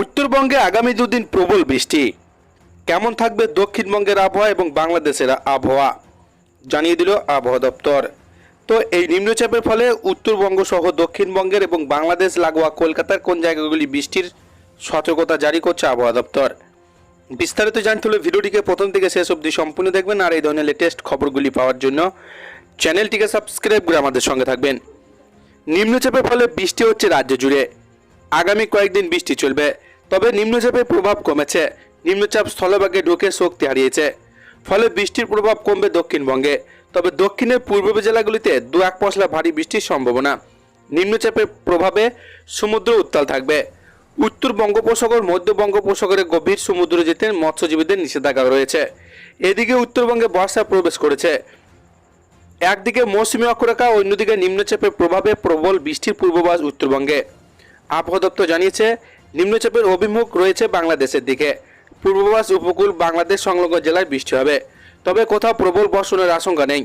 উত্তরবঙ্গে আগামী দুদিন প্রবল বৃষ্টি। কেমন থাকবে দক্ষিণবঙ্গের আবহাওয়া এবং বাংলাদেশের আবহাওয়া? জানিয়ে দিল আবহাওয়া দপ্তর। তো এই নিম্নচাপের ফলে উত্তরবঙ্গ সহ দক্ষিণবঙ্গের এবং বাংলাদেশ, লাগোয়া, কলকাতার কোন জায়গাগুলি বৃষ্টির সতর্কতা জারি করছে আবহাওয়া দপ্তর? বিস্তারিত জানতে হলে ভিডিওটিকে প্রথম থেকে শেষ অবধি সম্পূর্ণ দেখবেন আর এই ধরনের লেটেস্ট খবরগুলি পাওয়ার জন্য চ্যানেলটিকে সাবস্ক্রাইব করে আমাদের সঙ্গে থাকবেন। নিম্নচাপের ফলে বৃষ্টি হচ্ছে রাজ্য জুড়ে। আগামী কয়েকদিন বৃষ্টি চলবে। তবে নিম্নচাপের প্রভাব কমেছে। নিম্নচাপ স্থলভাগে ঢুকে শক্তি হারিয়েছে। ফলে বৃষ্টির প্রভাব কমবে দক্ষিণবঙ্গে। তবে দক্ষিণের পূর্ব জেলাগুলিতে দু এক পশলা ভারী বৃষ্টির সম্ভাবনা। নিম্নচাপের প্রভাবে সমুদ্র উত্তাল থাকবে। উত্তর বঙ্গোপসাগর, মধ্য বঙ্গোপসাগরে গভীর সমুদ্র যেতে মৎস্যজীবীদের নিষেধাজ্ঞা রয়েছে। এদিকে উত্তরবঙ্গে বর্ষা প্রবেশ করেছে। একদিকে মৌসুমী অক্ষরেখা, অন্যদিকে নিম্নচাপের প্রভাবে প্রবল বৃষ্টির পূর্বাভাস উত্তরবঙ্গে। আবহাওয়া দপ্তর জানিয়েছে নিম্নচাপের অভিমুখ রয়েছে বাংলাদেশের দিকে। পূর্ববাস উপকূল বাংলাদেশ সংলগ্ন জেলায় বৃষ্টি হবে। তবে কোথাও প্রবল বর্ষণের আশঙ্কা নেই।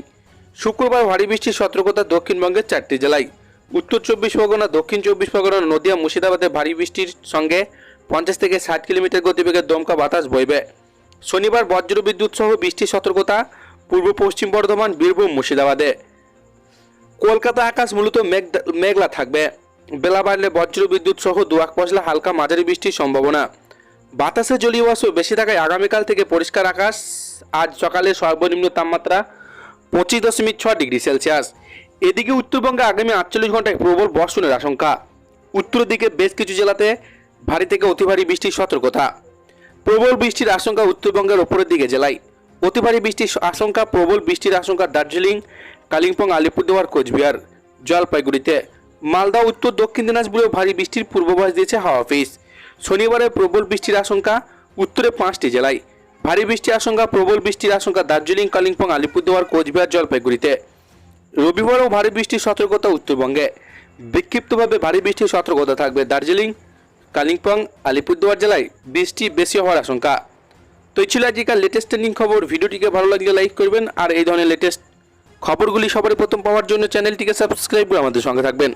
শুক্রবার ভারী বৃষ্টির সতর্কতা দক্ষিণবঙ্গের চারটি জেলায়। উত্তর চব্বিশ পরগনা, দক্ষিণ চব্বিশ পরগনা, নদিয়া, মুর্শিদাবাদে ভারী বৃষ্টির সঙ্গে পঞ্চাশ থেকে ষাট কিলোমিটার গতিবেগে দমকা বাতাস বইবে। শনিবার বজ্রবিদ্যুৎ সহ বৃষ্টির সতর্কতা পূর্ব পশ্চিম বর্ধমান, বীরভূম, মুর্শিদাবাদে। কলকাতা আকাশ মূলত মেঘ মেঘলা থাকবে। বেলা বাড়লে বজ্র বিদ্যুৎ সহ দুয়াক পশলা হালকা মাঝারি বৃষ্টির সম্ভাবনা। বাতাসে জলীয় বাষ্প বেশি থাকায় আগামীকাল থেকে পরিষ্কার আকাশ। আজ সকালে সর্বনিম্ন তাপমাত্রা পঁচিশ দশমিক ছ ডিগ্রি সেলসিয়াস। এদিকে উত্তরবঙ্গে আগামী আটচল্লিশ ঘন্টায় প্রবল বর্ষণের আশঙ্কা। উত্তর দিকে বেশ কিছু জেলাতে ভারী থেকে অতি ভারী বৃষ্টির সতর্কতা। প্রবল বৃষ্টির আশঙ্কা উত্তরবঙ্গের ওপরের দিকে জেলায়। অতি ভারী বৃষ্টির আশঙ্কা, প্রবল বৃষ্টির আশঙ্কা দার্জিলিং, কালিম্পং, আলিপুরদুয়ার, কোচবিহার, জলপাইগুড়িতে। মালদা, উত্তর, দক্ষিণ দিনাজপুরেও ভারী বৃষ্টির পূর্বাভাস দিয়েছে হাওয়া অফিস। শনিবারে প্রবল বৃষ্টির আশঙ্কা উত্তরে পাঁচটি জেলায়। ভারী বৃষ্টির আশঙ্কা, প্রবল বৃষ্টির আশঙ্কা দার্জিলিং, কালিম্পং, আলিপুরদুয়ার, কোচবিহার, জলপাইগুড়িতে। রবিবারও ভারী বৃষ্টির সতর্কতা উত্তরবঙ্গে। বিক্ষিপ্তভাবে ভারী বৃষ্টির সতর্কতা থাকবে দার্জিলিং, কালিম্পং, আলিপুরদুয়ার জেলায় বৃষ্টি বেশি হওয়ার আশঙ্কা। তো ছিল আজকের লেটেস্ট ট্রেন্ডিং খবর। ভিডিওটিকে ভালো লাগলে লাইক করবেন। আর এই ধরনের লেটেস্ট খবরগুলি সবার প্রথম পাওয়ার জন্য চ্যানেলটিকে সাবস্ক্রাইব করে আমাদের সঙ্গে থাকবেন।